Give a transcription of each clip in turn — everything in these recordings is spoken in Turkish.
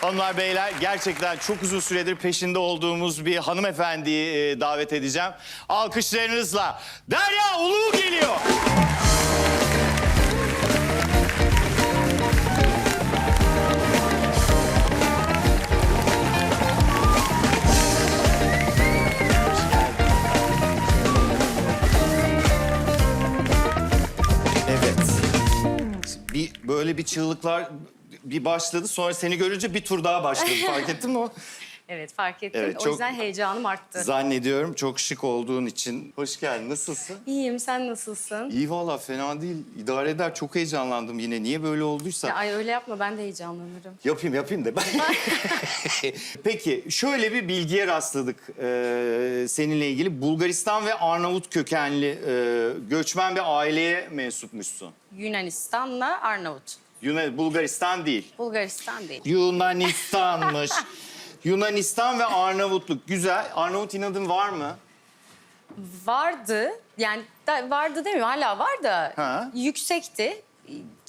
Hanımlar beyler gerçekten çok uzun süredir peşinde olduğumuz bir hanımefendiyi e, davet edeceğim. Alkışlarınızla Derya Ulu geliyor. Evet. Bir böyle bir çığlıklar bir başladı. Sonra seni görünce bir tur daha başladı. Fark ettin mi o? Evet fark ettim. Evet, o çok- yüzden heyecanım arttı. Zannediyorum çok şık olduğun için. Hoş geldin. Nasılsın? İyiyim sen nasılsın? İyi valla fena değil. İdare eder. Çok heyecanlandım yine. Niye böyle olduysa. Ya, ay öyle yapma ben de heyecanlanırım. Yapayım yapayım da. Peki şöyle bir bilgiye rastladık ee, seninle ilgili. Bulgaristan ve Arnavut kökenli e, göçmen bir aileye mensupmuşsun. Yunanistan'la Arnavut. Yunan, Bulgaristan değil. Bulgaristan değil. Yunanistan'mış. Yunanistan ve Arnavutluk. Güzel. Arnavut inadın var mı? Vardı yani da, vardı demiyorum hala var da Ha. yüksekti.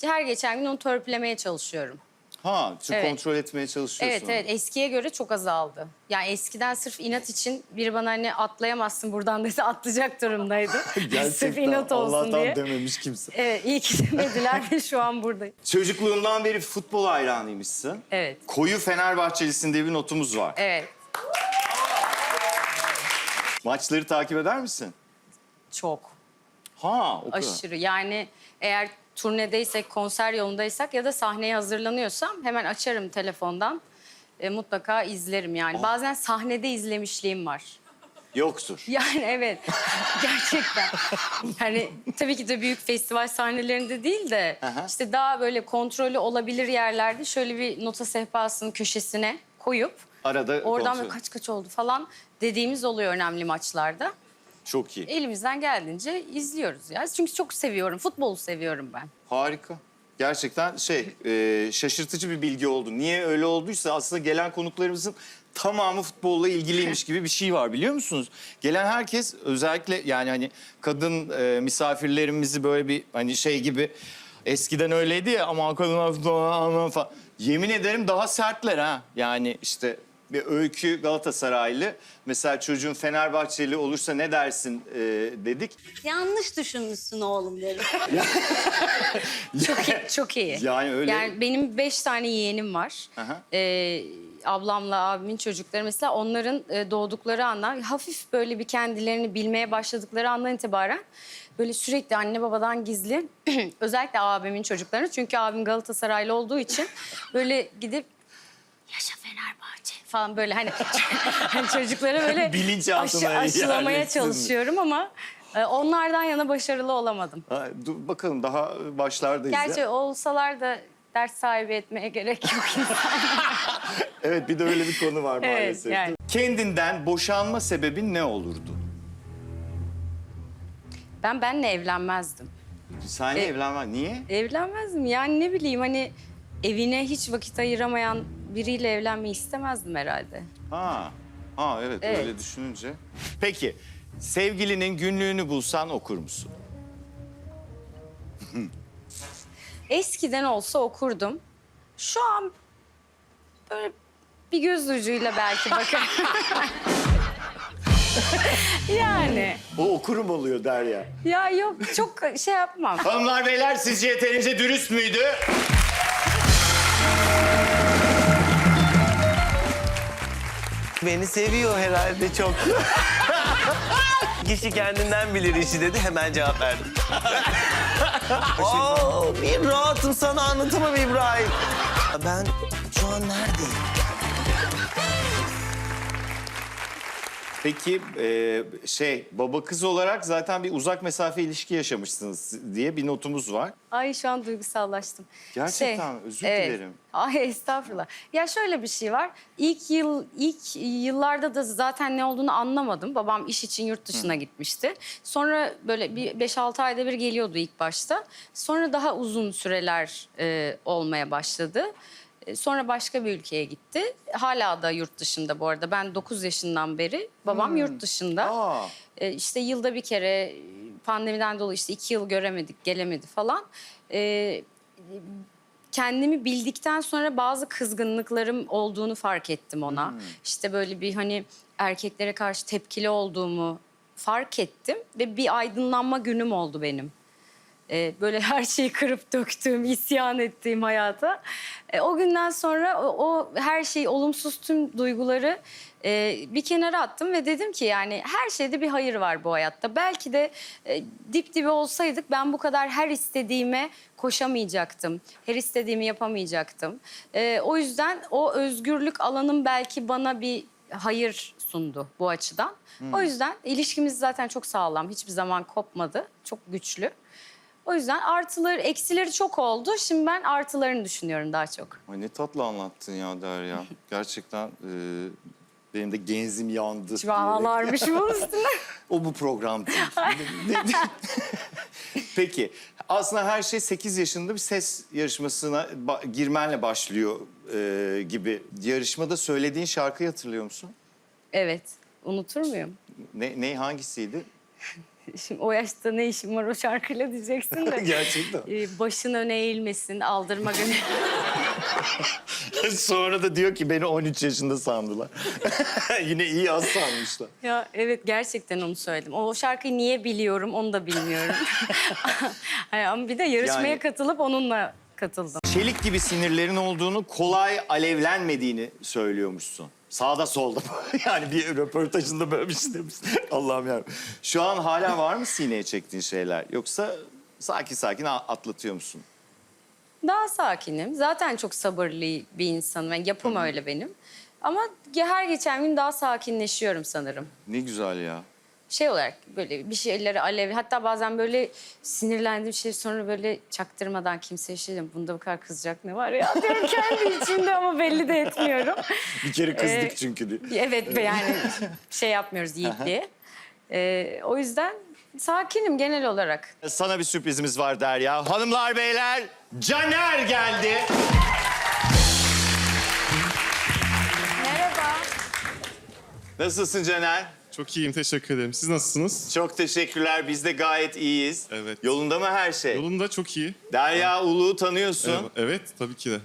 Her geçen gün onu törpülemeye çalışıyorum. Ha, çok Evet. kontrol etmeye çalışıyorsun. Evet evet eskiye göre çok azaldı. Yani eskiden sırf inat için biri bana hani atlayamazsın buradan dese atlayacak durumdaydı. sırf inat olsun Allah'tan diye. dememiş kimse. Evet iyi ki demediler ve şu an buradayım. Çocukluğundan beri futbol hayranıymışsın. Evet. Koyu Fenerbahçelisin diye bir notumuz var. Evet Maçları takip eder misin? çok. Ha, o kadar. Aşırı. Yani eğer turnedeysek, konser yolundaysak ya da sahneye hazırlanıyorsam hemen açarım telefondan. E, mutlaka izlerim yani. Bazen sahnede izlemişliğim var. Yoktur. Yani evet gerçekten. Yani tabii ki de büyük festival sahnelerinde değil de Aha. işte daha böyle kontrolü olabilir yerlerde şöyle bir nota sehpasının köşesine koyup Arada oradan kontrol. böyle kaç kaç oldu falan dediğimiz oluyor önemli maçlarda. Çok iyi. Elimizden geldiğince izliyoruz ya. Çünkü çok seviyorum. Futbolu seviyorum ben. Harika. Gerçekten şey e, şaşırtıcı bir bilgi oldu. Niye öyle olduysa aslında gelen konuklarımızın tamamı futbolla ilgiliymiş gibi bir şey var biliyor musunuz? Gelen herkes özellikle yani hani kadın e, misafirlerimizi böyle bir hani şey gibi eskiden öyleydi ya ama kadın falan. Yemin ederim daha sertler ha. Yani işte bir öykü Galatasaraylı. Mesela çocuğun Fenerbahçeli olursa ne dersin e, dedik. Yanlış düşünmüşsün oğlum derim. Çok iyi. Çok iyi. Yani öyle- Yani benim beş tane yeğenim var. Aha. Ee, ablamla abimin çocukları mesela onların e, doğdukları andan hafif böyle bir kendilerini bilmeye başladıkları andan itibaren böyle sürekli anne babadan gizli özellikle abimin çocuklarını çünkü abim Galatasaraylı olduğu için böyle gidip yaşa Fenerbahçe falan böyle hani, hani çocuklara böyle Bilinçaltına aşılamaya yerleştirin. çalışıyorum ama e, onlardan yana başarılı olamadım. Ha, dur bakalım daha başlardayız. ya. Gerçi olsalar da ders sahibi etmeye gerek yok. Evet bir de öyle bir konu var Evet, maalesef. yani. Kendinden boşanma sebebin ne olurdu? ben benle evlenmezdim. Sen E- evlenme. Niye? Evlenmezdim yani ne bileyim hani evine hiç vakit ayıramayan biriyle evlenmeyi istemezdim herhalde. Ha. Ha evet, Evet. öyle düşününce. Peki sevgilinin günlüğünü bulsan okur musun? Eskiden olsa okurdum. Şu an böyle bir göz ucuyla belki bakarım. yani O okurum oluyor Derya. ya yok çok şey yapmam. Hanımlar beyler sizce yeterince dürüst müydü? Beni seviyor herhalde çok. Kişi kendinden bilir işi dedi hemen cevap verdim. Oo, bir rahatım sana anlatamam İbrahim. Ben şu an neredeyim? Peki e, şey baba kız olarak zaten bir uzak mesafe ilişki yaşamışsınız diye bir notumuz var. Ay şu an duygusallaştım. Şey, Gerçekten mi? Özür dilerim. Ay estağfurullah. Ya şöyle bir şey var. İlk yıl ilk yıllarda da zaten ne olduğunu anlamadım. Babam iş için yurt dışına gitmişti. Sonra böyle bir 5-6 ayda bir geliyordu ilk başta. Sonra daha uzun süreler e, olmaya başladı. E, Sonra başka bir ülkeye gitti. Hala da yurt dışında bu arada. Ben 9 yaşından beri babam yurt dışında. Aa. E, işte yılda bir kere pandemiden dolayı işte iki yıl göremedik, gelemedi falan. E, kendimi bildikten sonra bazı kızgınlıklarım olduğunu fark ettim ona. İşte böyle bir hani erkeklere karşı tepkili olduğumu fark ettim ve bir aydınlanma günüm oldu benim. Ee, böyle her şeyi kırıp döktüğüm, isyan ettiğim hayata. Ee, o günden sonra o, o her şeyi, olumsuz tüm duyguları e, bir kenara attım ve dedim ki yani her şeyde bir hayır var bu hayatta. Belki de e, dip dibe olsaydık ben bu kadar her istediğime koşamayacaktım. Her istediğimi yapamayacaktım. Ee, o yüzden o özgürlük alanım belki bana bir hayır sundu bu açıdan. O yüzden ilişkimiz zaten çok sağlam. Hiçbir zaman kopmadı. Çok güçlü. O yüzden artıları, eksileri çok oldu. Şimdi ben artılarını düşünüyorum daha çok. Ay ne tatlı anlattın ya Derya. Gerçekten e, benim de genzim yandı. Şimdi ağlarmış bunun üstüne. O bu program değil. Ne- ne- Peki aslında her şey 8 yaşında bir ses yarışmasına ba- girmenle başlıyor e, gibi. Yarışmada söylediğin şarkıyı hatırlıyor musun? Evet. Unutur muyum? Ne, ne hangisiydi? Şimdi o yaşta ne işim var o şarkıyla diyeceksin de. Gerçekten. Ee, başın öne eğilmesin, aldırma gönül. Sonra da diyor ki beni 13 yaşında sandılar. Yine iyi az sanmışlar. ya evet gerçekten onu söyledim. O şarkıyı niye biliyorum onu da bilmiyorum. Ama bir de yarışmaya Yani- katılıp onunla katıldım. Çelik gibi sinirlerin olduğunu, kolay alevlenmediğini söylüyormuşsun. Sağda solda. yani bir röportajında böyle bir şey demiş. Allah'ım ya. Şu an hala var mı sineye çektiğin şeyler? Yoksa sakin sakin atlatıyor musun? Daha sakinim. Zaten çok sabırlı bir insanım. Yani yapım öyle benim. Ama her geçen gün daha sakinleşiyorum sanırım. Ne güzel ya. Şey olarak böyle bir şeyleri alev... Hatta bazen böyle sinirlendiğim şey sonra böyle çaktırmadan kimseye şey diyorum. Bunda bu kadar kızacak ne var ya diyorum kendi içimde ama belli de etmiyorum. Bir kere kızdık Ee, çünkü diye. Evet ve yani şey yapmıyoruz yiğitliğe. Ee, o yüzden sakinim genel olarak. Sana bir sürprizimiz var Derya. Hanımlar beyler Caner geldi. Merhaba. Nasılsın Caner? Çok iyiyim, teşekkür ederim. Siz nasılsınız? Çok teşekkürler. Biz de gayet iyiyiz. Evet. Yolunda mı her şey? Yolunda çok iyi. Derya Ulu'yu tanıyorsun. Evet, evet, tabii ki de.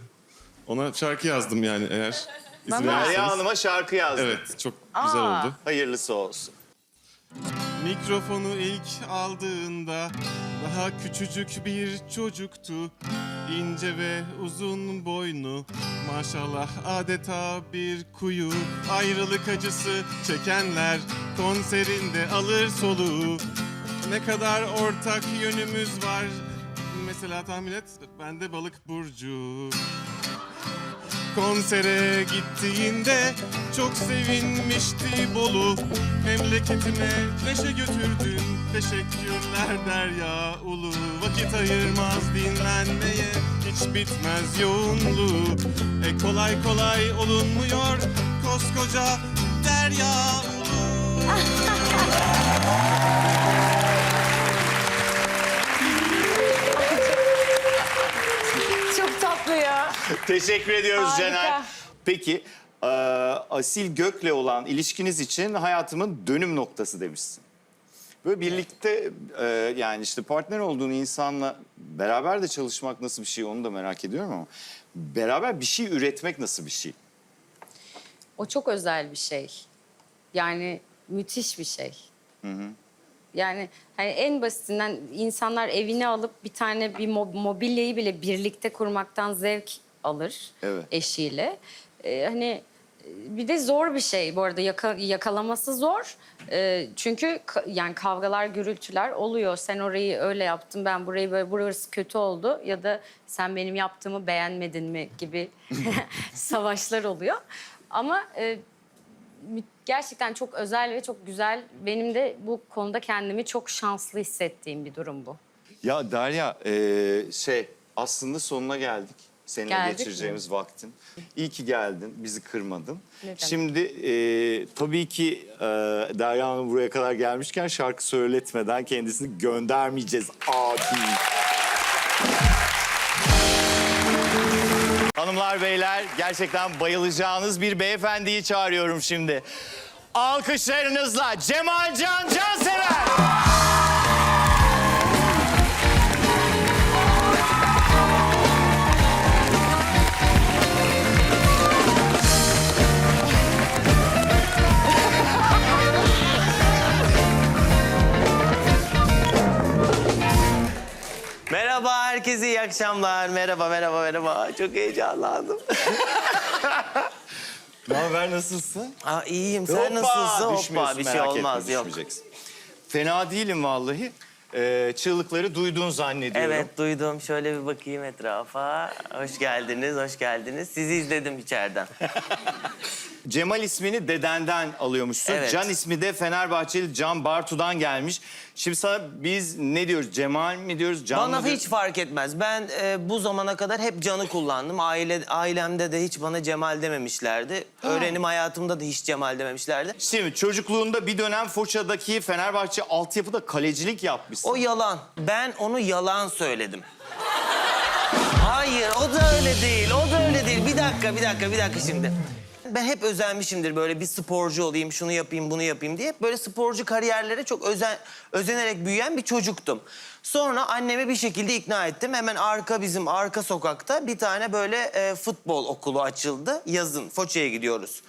Ona şarkı yazdım yani eğer izin Derya verirseniz. Hanım'a şarkı yazdı. Evet, çok güzel Aa. oldu. Hayırlısı olsun. Mikrofonu ilk aldığında daha küçücük bir çocuktu. İnce ve uzun boynu maşallah adeta bir kuyu. Ayrılık acısı çekenler konserinde alır soluğu. Ne kadar ortak yönümüz var. Mesela tahmin et bende balık burcu. Konsere gittiğinde çok sevinmişti Bolu. Memleketime neşe götürdün Teşekkürler Derya Ulu. Vakit ayırmaz dinlenmeye Hiç bitmez yoğunluğu. E kolay kolay olunmuyor Koskoca Derya Ulu Teşekkür ediyoruz Harika. Caner. Peki e, Asil Gök'le olan ilişkiniz için hayatımın dönüm noktası demişsin. Böyle birlikte e, yani işte partner olduğun insanla beraber de çalışmak nasıl bir şey onu da merak ediyorum ama beraber bir şey üretmek nasıl bir şey? O çok özel bir şey. Yani müthiş bir şey. Yani hani en basitinden insanlar evine alıp bir tane bir mo- mobilyayı bile birlikte kurmaktan zevk alır Evet. eşiyle. Ee, hani bir de zor bir şey bu arada yaka- yakalaması zor. Ee, çünkü ka- yani kavgalar, gürültüler oluyor. Sen orayı öyle yaptın, ben burayı böyle burası kötü oldu ya da sen benim yaptığımı beğenmedin mi gibi savaşlar oluyor. Ama e, gerçekten çok özel ve çok güzel. Benim de bu konuda kendimi çok şanslı hissettiğim bir durum bu. Ya Derya e, şey aslında sonuna geldik. Seninle Geldik geçireceğimiz vaktin. İyi ki geldin, bizi kırmadın. Ne demek. Şimdi e, tabii ki e, Derya Hanım buraya kadar gelmişken şarkı söyletmeden kendisini göndermeyeceğiz abi. Hanımlar beyler gerçekten bayılacağınız bir beyefendiyi çağırıyorum şimdi. Alkışlarınızla Cemal Can Cansever. akşamlar. Merhaba, merhaba, merhaba. Çok heyecanlandım. Ne haber nasılsın? Aa, iyiyim. Sen nasılsın? Hoppa, düşmüyorsun, bir şey merak olmaz. etme, Yok. düşmeyeceksin. Fena değilim vallahi. Ee, çığlıkları duyduğun zannediyorum. Evet, duydum. Şöyle bir bakayım etrafa. Hoş geldiniz, hoş geldiniz. Sizi izledim içeriden. Cemal ismini dedenden alıyormuşsun. Evet. Can ismi de Fenerbahçeli Can Bartu'dan gelmiş. Şimdi sana biz ne diyoruz? Cemal mi diyoruz? Can Bana mı diyoruz? hiç fark etmez. Ben e, bu zamana kadar hep Can'ı kullandım. Aile ailemde de hiç bana Cemal dememişlerdi. Öğrenim hayatımda da hiç Cemal dememişlerdi. Şimdi çocukluğunda bir dönem Foça'daki Fenerbahçe altyapıda kalecilik yapmışsın. O yalan. Ben onu yalan söyledim. Hayır, o da öyle değil. O da öyle değil. Bir dakika, bir dakika, bir dakika şimdi. Ben hep özenmişimdir böyle bir sporcu olayım, şunu yapayım, bunu yapayım diye. Böyle sporcu kariyerlere çok özen, özenerek büyüyen bir çocuktum. Sonra annemi bir şekilde ikna ettim. Hemen arka bizim arka sokakta bir tane böyle e, futbol okulu açıldı. Yazın Foça'ya gidiyoruz.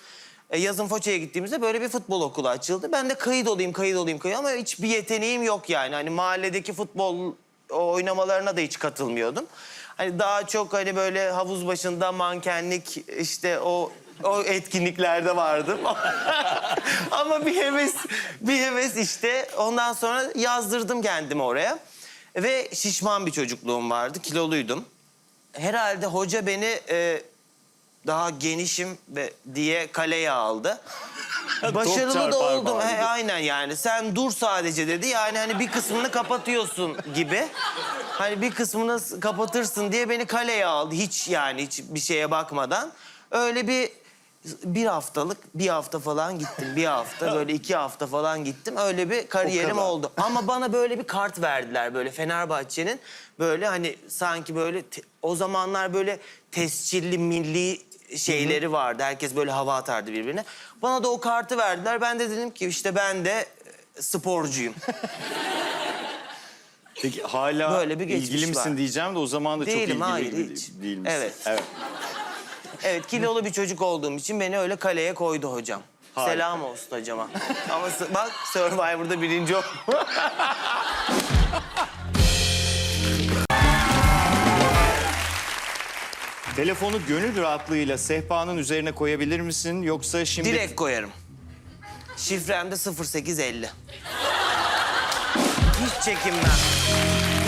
E, yazın Foça'ya gittiğimizde böyle bir futbol okulu açıldı. Ben de kayıt olayım, kayıt olayım, kayıt ama hiçbir yeteneğim yok yani. Hani mahalledeki futbol oynamalarına da hiç katılmıyordum. Hani daha çok hani böyle havuz başında mankenlik işte o o etkinliklerde vardım. Ama bir heves, bir heves işte. Ondan sonra yazdırdım kendimi oraya. Ve şişman bir çocukluğum vardı, kiloluydum. Herhalde hoca beni e, daha genişim ve diye kaleye aldı. Başarılı da oldum. He, aynen yani. Sen dur sadece dedi. Yani hani bir kısmını kapatıyorsun gibi. Hani bir kısmını kapatırsın diye beni kaleye aldı. Hiç yani hiç bir şeye bakmadan. Öyle bir bir haftalık, bir hafta falan gittim. Bir hafta, böyle iki hafta falan gittim. Öyle bir kariyerim oldu. Ama bana böyle bir kart verdiler böyle Fenerbahçe'nin. Böyle hani sanki böyle o zamanlar böyle tescilli milli şeyleri vardı. Herkes böyle hava atardı birbirine. Bana da o kartı verdiler. Ben de dedim ki işte ben de e, sporcuyum. Peki hala Böyle bir geçmiş ilgili misin var. diyeceğim de o zaman da çok Değilim, ilgili hayır, hiç. değil misin? Evet. evet. Evet kilolu bir çocuk olduğum için beni öyle kaleye koydu hocam. Harika. Selam olsun hocama. Ama bak Survivor'da birinci ol. Telefonu gönül rahatlığıyla sehpanın üzerine koyabilir misin? Yoksa şimdi... Direkt koyarım. Şifrem de 0850. Hiç çekinmem.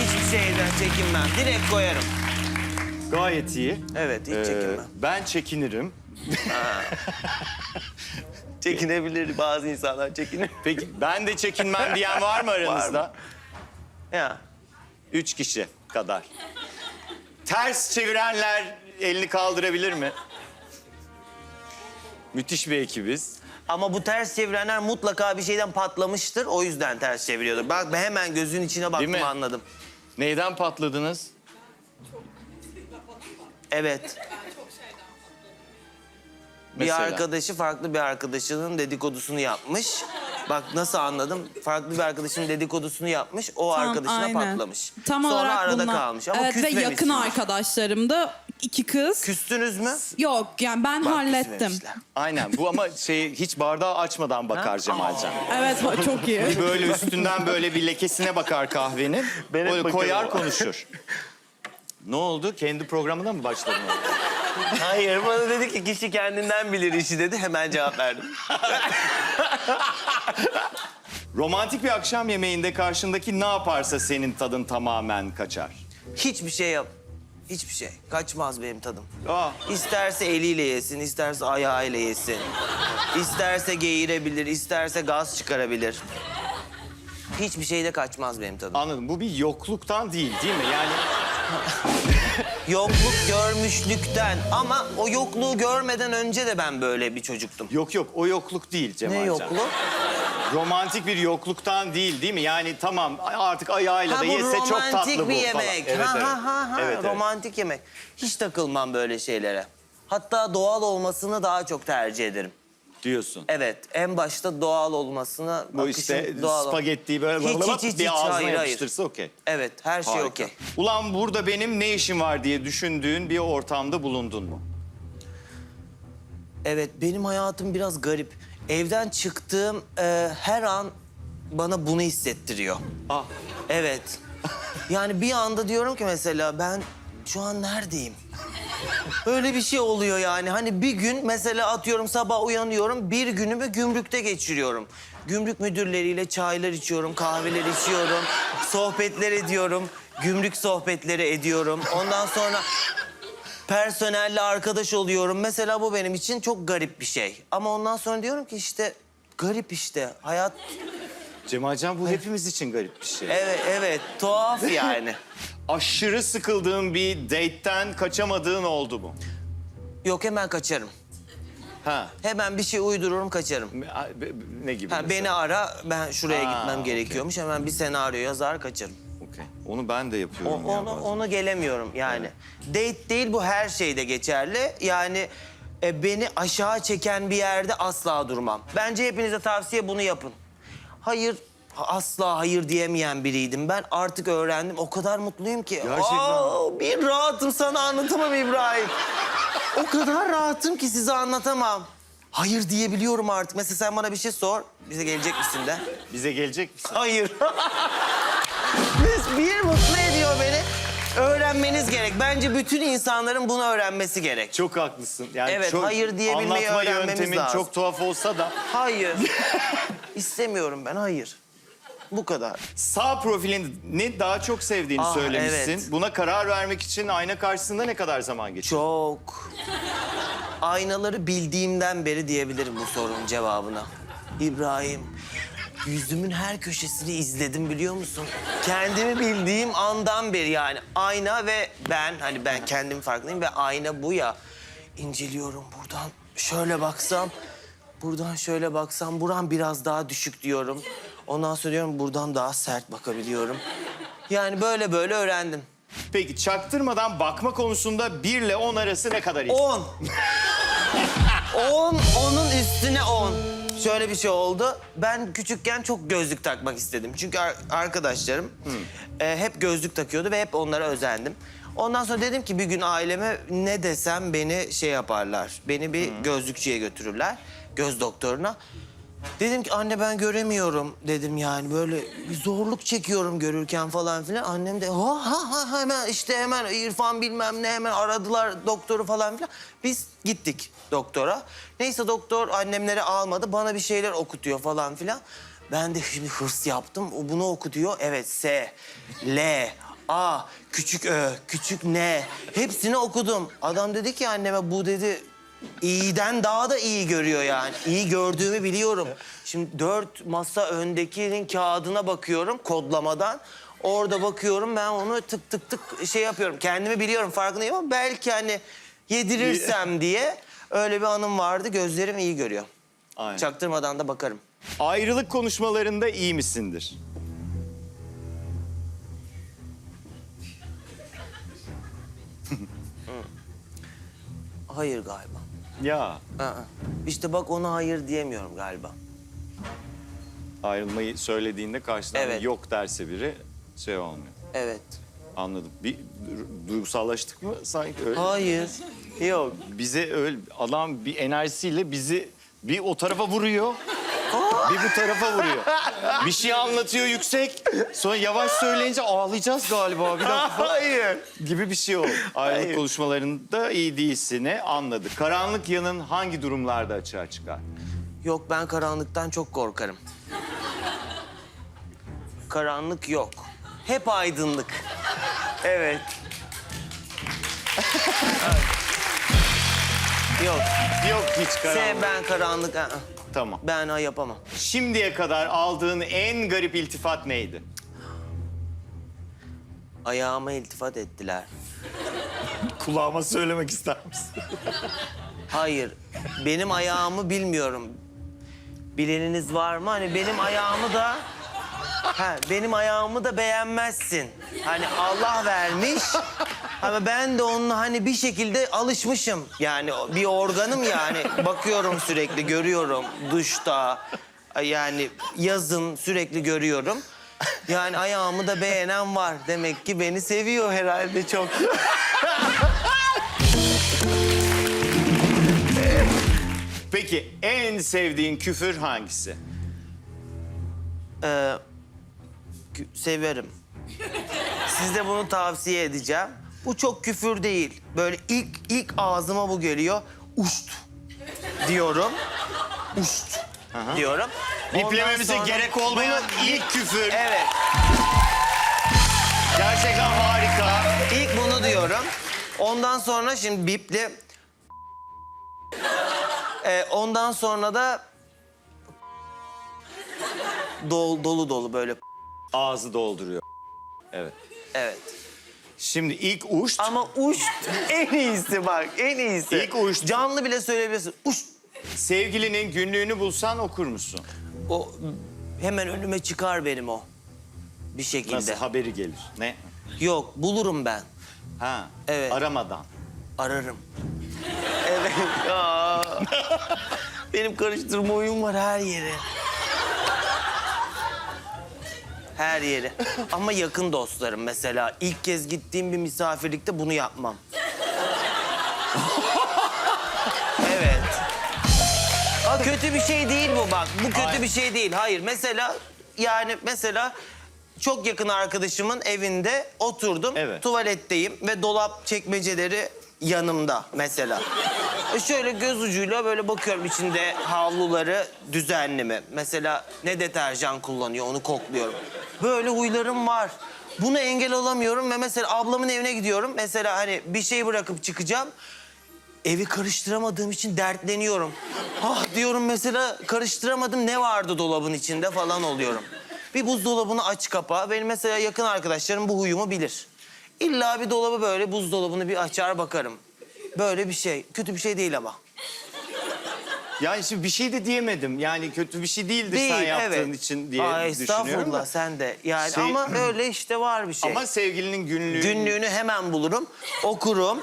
Hiçbir şeyden çekinmem. Direkt koyarım. Gayet iyi. Evet, hiç Ee, çekinmem. ben çekinirim. Çekinebilir bazı insanlar çekinir. Peki ben de çekinmem diyen var mı aranızda? Ya. Üç kişi kadar. Ters çevirenler elini kaldırabilir mi? Müthiş bir ekibiz. Ama bu ters çevirenler mutlaka bir şeyden patlamıştır. O yüzden ters çeviriyordur. Bak ben hemen gözün içine baktım mi? anladım. Neyden patladınız? Evet. Bir Mesela? arkadaşı farklı bir arkadaşının dedikodusunu yapmış. Bak nasıl anladım? Farklı bir arkadaşının dedikodusunu yapmış. O Tam, arkadaşına aynen. patlamış. Tam Sonra olarak arada bunlar. kalmış. Ama evet ve yakın küsmemişsiniz. arkadaşlarımdı. iki kız. Küstünüz mü? Yok yani ben Bak, hallettim. küsmemişler. Aynen bu ama şey hiç bardağı açmadan bakar Cemalcan. Evet çok iyi. Böyle üstünden böyle bir lekesine bakar kahvenin. Böyle koyar konuşur. ne oldu? Kendi programına mı başladın? Hayır bana dedi ki kişi kendinden bilir işi dedi. Hemen cevap verdim. Romantik bir akşam yemeğinde karşındaki ne yaparsa senin tadın tamamen kaçar. Hiçbir şey yap. Hiçbir şey. Kaçmaz benim tadım. Aa, İsterse eliyle yesin, isterse ayağıyla yesin. İsterse geğirebilir, isterse gaz çıkarabilir. Hiçbir şeyde kaçmaz benim tadım. anladım. Bu bir yokluktan değil değil mi? Yani Yokluk görmüşlükten ama o yokluğu görmeden önce de ben böyle bir çocuktum. yok yok o yokluk değil Ne Cemalcan. yokluk? Romantik bir yokluktan değil değil mi? Yani tamam artık ayağıyla da yese çok tatlı romantik bu bir falan. yemek. Evet, ha, evet. ha ha ha Evet, evet. romantik yemek. Hiç takılmam böyle şeylere. Hatta doğal olmasını daha çok tercih ederim. Diyorsun. Evet, en başta doğal olmasını... Bu akışın işte doğal spagettiyi böyle Hiç, hiç, hiç, bir hiç. ağzına Hayır, yapıştırsa okey. Evet, her şey okey. Ulan burada benim ne işim var diye düşündüğün bir ortamda bulundun mu? Evet, benim hayatım biraz garip. Evden çıktığım e, her an bana bunu hissettiriyor. Ah. Evet. Yani bir anda diyorum ki mesela ben şu an neredeyim? Öyle bir şey oluyor yani. Hani bir gün mesela atıyorum sabah uyanıyorum, bir günümü gümrükte geçiriyorum. Gümrük müdürleriyle çaylar içiyorum, kahveler içiyorum, sohbetler ediyorum. Gümrük sohbetleri ediyorum. Ondan sonra personelle arkadaş oluyorum. Mesela bu benim için çok garip bir şey. Ama ondan sonra diyorum ki işte garip işte. Hayat Cemalcan bu hepimiz için garip bir şey. evet evet tuhaf yani. Aşırı sıkıldığın bir date'ten kaçamadığın oldu mu? Yok hemen kaçarım. Ha. Hemen bir şey uydururum kaçarım. Ne gibi? Ha, mesela? beni ara ben şuraya Ha, gitmem okey. gerekiyormuş. Hemen bir senaryo yazar kaçarım. Okey. Onu ben de O, yapıyorum ya onu, bazen. onu gelemiyorum yani. Date değil bu her şeyde geçerli. Yani e, beni aşağı çeken bir yerde asla durmam. Bence hepinize tavsiye bunu yapın. Hayır asla hayır diyemeyen biriydim. Ben artık öğrendim. O kadar mutluyum ki. Gerçekten. Aa, bir rahatım sana anlatamam İbrahim. o kadar rahatım ki size anlatamam. Hayır diyebiliyorum artık. Mesela sen bana bir şey sor. Bize gelecek misin de. Bize gelecek misin? Hayır. Biz bir mutlu ediyor beni. Öğrenmeniz gerek. Bence bütün insanların bunu öğrenmesi gerek. Çok haklısın. Yani Evet, çok, hayır diyebilmeyi anlatma öğrenmemiz yöntemin lazım. çok tuhaf olsa da Hayır. İstemiyorum ben, hayır. Bu kadar. sağ profilini daha çok sevdiğini Ah, söylemişsin. evet. Buna karar vermek için ayna karşısında ne kadar zaman geçiyor? Çok. Aynaları bildiğimden beri diyebilirim bu sorunun cevabına. İbrahim, yüzümün her köşesini izledim biliyor musun? Kendimi bildiğim andan beri yani. Ayna ve ben, hani ben kendim farkındayım ve ayna bu ya. İnceliyorum buradan şöyle baksam, buradan şöyle baksam, buram biraz daha düşük diyorum. Ondan sonra diyorum buradan daha sert bakabiliyorum. Yani böyle böyle öğrendim. Peki çaktırmadan bakma konusunda 1 ile 10 arası ne kadar iyi? 10. 10, onun üstüne 10. Şöyle bir şey oldu. Ben küçükken çok gözlük takmak istedim. Çünkü ar- arkadaşlarım e, hep gözlük takıyordu ve hep onlara özendim. Ondan sonra dedim ki bir gün aileme ne desem beni şey yaparlar. Beni bir gözlükçüye götürürler. Göz doktoruna. Dedim ki anne ben göremiyorum dedim yani böyle bir zorluk çekiyorum görürken falan filan. Annem de ha ha ha hemen işte hemen İrfan bilmem ne hemen aradılar doktoru falan filan. Biz gittik doktora. Neyse doktor annemleri almadı bana bir şeyler okutuyor falan filan. Ben de şimdi hırs yaptım. O bunu okutuyor. Evet S, L, A, küçük Ö, küçük N. Hepsini okudum. Adam dedi ki anneme bu dedi İyiden daha da iyi görüyor yani. İyi gördüğümü biliyorum. Şimdi dört masa öndekinin kağıdına bakıyorum kodlamadan. Orada bakıyorum ben onu tık tık tık şey yapıyorum. Kendimi biliyorum farkındayım ama belki hani yedirirsem diye öyle bir anım vardı. Gözlerim iyi görüyor. Aynen. Çaktırmadan da bakarım. Ayrılık konuşmalarında iyi misindir? Hayır galiba. Ya Aa, İşte bak ona hayır diyemiyorum galiba. ayrılmayı söylediğinde karşıdan Evet. yok derse biri şey olmuyor. Evet. Anladım. Bir du- duygusallaştık mı sanki öyle. Hayır. Yok. Bize öyle adam bir enerjisiyle bizi bir o tarafa vuruyor. Bir bu tarafa vuruyor. Bir şey anlatıyor yüksek. Sonra yavaş söyleyince ağlayacağız galiba. Bir dakika Hayır. gibi bir şey oldu. Ayrılık Hayır. konuşmalarında iyi değilsini anladık. Karanlık yanın hangi durumlarda açığa çıkar? Yok ben karanlıktan çok korkarım. Karanlık yok. Hep aydınlık. Evet. yok. Yok hiç karanlık. ben karanlık. ı-ı. Tamam. Ben ha, yapamam. Şimdiye kadar aldığın en garip iltifat neydi? Ayağıma iltifat ettiler. Kulağıma söylemek ister misin? Hayır. Benim ayağımı bilmiyorum. Bileniniz var mı? Hani benim ayağımı da... Ha, benim ayağımı da beğenmezsin. Hani Allah vermiş. Ama ben de onunla hani bir şekilde alışmışım. Yani bir organım yani. Bakıyorum sürekli, görüyorum. Duşta, yani yazın sürekli görüyorum. Yani ayağımı da beğenen var. Demek ki beni seviyor herhalde çok. Peki en sevdiğin küfür hangisi? Ee, severim. Size bunu tavsiye edeceğim. Bu çok küfür değil. Böyle ilk ilk ağzıma bu geliyor. Uşt diyorum. Uşt diyorum. Ondan Biplememize sonra gerek olmayan bunu- ilk küfür. Evet. Gerçekten harika. İlk bunu diyorum. Ondan sonra şimdi biple... Ee, ondan sonra da... Dolu, dolu böyle. Ağzı dolduruyor. Evet. Evet. Şimdi ilk uç. Ama uş en iyisi bak, en iyisi. İlk uş. Canlı bile söyleyebilirsin. Uş. Sevgilinin günlüğünü bulsan okur musun? O hemen önüme çıkar benim o. Bir şekilde. Nasıl haberi gelir? Ne? Yok, bulurum ben. Ha. Evet. Aramadan. Ararım. Evet. Aa. Benim karıştırma oyun var her yere. Her yere. Ama yakın dostlarım mesela. ilk kez gittiğim bir misafirlikte bunu yapmam. evet. Aa, kötü bir şey değil bu bak. Bu kötü Hayır. bir şey değil. Hayır mesela yani mesela çok yakın arkadaşımın evinde oturdum. Evet. Tuvaletteyim ve dolap çekmeceleri yanımda mesela. Şöyle göz ucuyla böyle bakıyorum içinde havluları düzenli mi? Mesela ne deterjan kullanıyor onu kokluyorum. Böyle huylarım var. Bunu engel olamıyorum ve mesela ablamın evine gidiyorum. Mesela hani bir şey bırakıp çıkacağım. Evi karıştıramadığım için dertleniyorum. Ah diyorum mesela karıştıramadım ne vardı dolabın içinde falan oluyorum. Bir buzdolabını aç kapa. Benim mesela yakın arkadaşlarım bu huyumu bilir. İlla bir dolabı böyle buzdolabını bir açar bakarım. Böyle bir şey. Kötü bir şey değil ama. Yani şimdi bir şey de diyemedim. Yani kötü bir şey değildir Değil, sen yaptığın evet. için diye Aa, düşünüyorum estağfurullah da. sen de. Yani Şey- ama öyle işte var bir şey. Ama sevgilinin günlüğü... Günlüğünü hemen bulurum, okurum.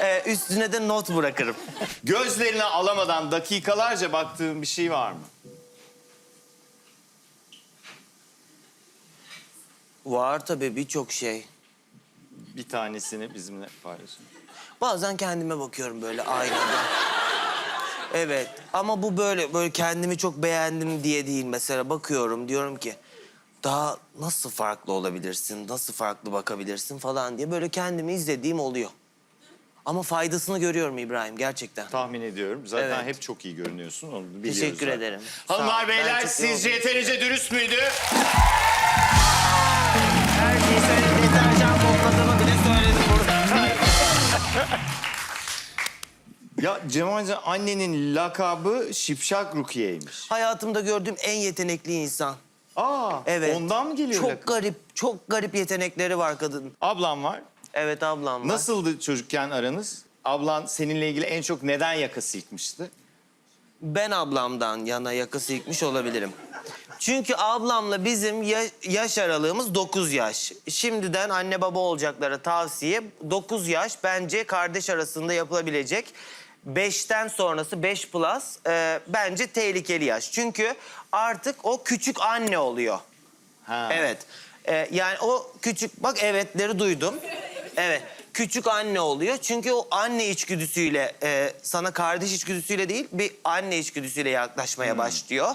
Ee, üstüne de not bırakırım. Gözlerine alamadan dakikalarca baktığın bir şey var mı? Var tabii birçok şey. Bir tanesini bizimle paylaşın. Bazen kendime bakıyorum böyle aynada. Evet ama bu böyle böyle kendimi çok beğendim diye değil mesela bakıyorum diyorum ki daha nasıl farklı olabilirsin, nasıl farklı bakabilirsin falan diye böyle kendimi izlediğim oluyor. Ama faydasını görüyorum İbrahim gerçekten. Tahmin ediyorum. Zaten Evet. hep çok iyi görünüyorsun. Onu biliyoruz Teşekkür zaten. ederim. Sağ ol, Hanımlar ben beyler çok sizce yoruldum. yeterince dürüst müydü? Her şeyi söyledim, deterjan kokladığımı Ya Cemalcan annenin lakabı Şipşak Rukiye'ymiş. Hayatımda gördüğüm en yetenekli insan. Aa, Evet. ondan mı geliyor Çok lakap? garip, çok garip yetenekleri var kadın. Ablam var. Evet ablam var. Nasıldı çocukken aranız? Ablan seninle ilgili en çok neden yakası yıkmıştı? Ben ablamdan yana yaka silkmiş olabilirim. Çünkü ablamla bizim ya- yaş aralığımız 9 yaş. Şimdiden anne baba olacaklara tavsiye 9 yaş bence kardeş arasında yapılabilecek. 5'ten sonrası 5 plus e, bence tehlikeli yaş. Çünkü artık o küçük anne oluyor. Ha. Evet. Ee, yani o küçük bak evetleri duydum. Evet. Küçük anne oluyor. Çünkü o anne içgüdüsüyle e, sana kardeş içgüdüsüyle değil bir anne içgüdüsüyle yaklaşmaya başlıyor.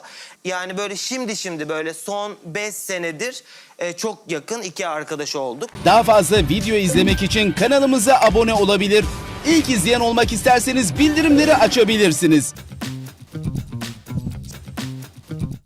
Yani böyle şimdi şimdi böyle son beş senedir e, çok yakın iki arkadaş olduk. Daha fazla video izlemek için kanalımıza abone olabilir. İlk izleyen olmak isterseniz bildirimleri açabilirsiniz.